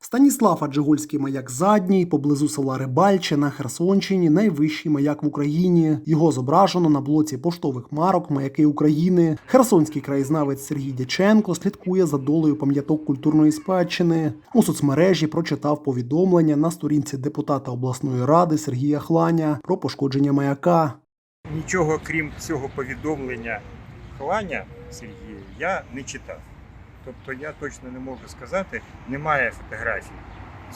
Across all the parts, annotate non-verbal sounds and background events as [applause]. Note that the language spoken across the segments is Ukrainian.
Станіслав Аджигольський маяк задній, поблизу села Рибальче на Херсонщині, найвищий маяк в Україні. Його зображено на блоці поштових марок Маяки України. Херсонський краєзнавець Сергій Дяченко слідкує за долею пам'яток культурної спадщини. У соцмережі прочитав повідомлення на сторінці депутата обласної ради Сергія Хланя про пошкодження маяка. Нічого крім цього повідомлення Хланя Сергія я не читав. Тобто я точно не можу сказати, немає фотографій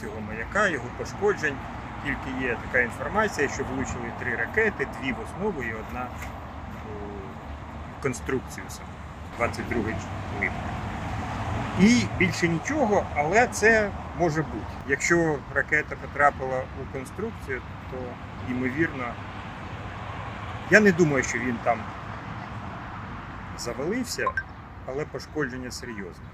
цього маяка, його пошкоджень. Тільки є така інформація, що влучили три ракети, дві в основу і одна у конструкцію саме 22 липня. І більше нічого, але це може бути. Якщо ракета потрапила у конструкцію, то ймовірно я не думаю, що він там завалився, але пошкодження серйозне.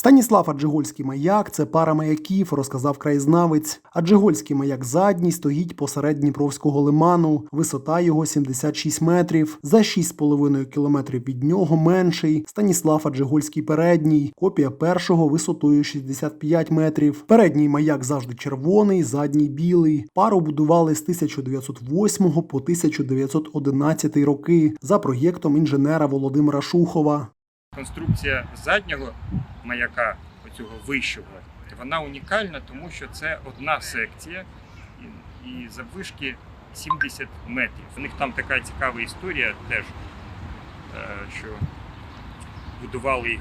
Станіслав Аджигольський маяк це пара маяків, розказав краєзнавець. Аджигольський маяк задній стоїть посеред Дніпровського лиману. Висота його 76 метрів. За 6,5 кілометрів від нього менший. Станіслав Аджигольський передній. Копія першого висотою 65 метрів. Передній маяк завжди червоний, задній білий. Пару будували з 1908 по 1911 роки за проєктом інженера Володимира Шухова. Конструкція заднього маяка, оцього вищого, вона унікальна, тому що це одна секція і, заввишки 70 метрів. У них там така цікава історія теж, е, що будували їх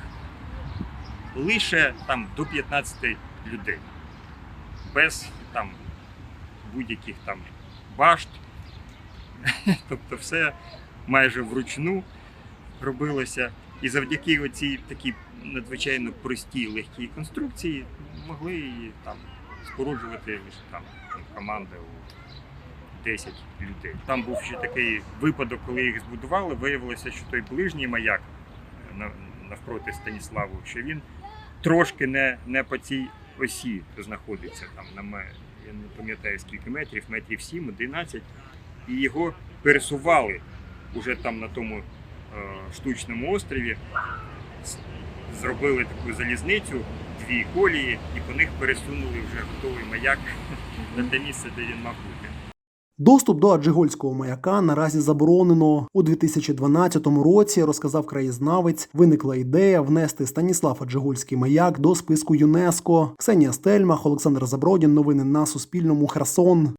лише там до 15 людей, без там будь-яких там башт. [laughs] Тобто все майже вручну робилося. І завдяки оцій такій надзвичайно простій легкій конструкції могли там споруджувати лише там команда у 10 людей. Там був ще такий випадок, коли їх збудували. Виявилося, що той ближній маяк е, навпроти Станіславу, що він трошки не, не по цій осі знаходиться. Там на я не пам'ятаю скільки метрів, метрів 7, 11, і його пересували уже там на тому штучному острові. Зробили таку залізницю, дві колії, і по них пересунули вже готовий маяк на те місце, де він мав бути. Доступ до Аджигольського маяка наразі заборонено. У 2012 році, розказав краєзнавець, виникла ідея внести Станіслав Аджигольський маяк до списку ЮНЕСКО. Ксенія Стельмах, Олександр Забродін. Новини на Суспільному. Херсон.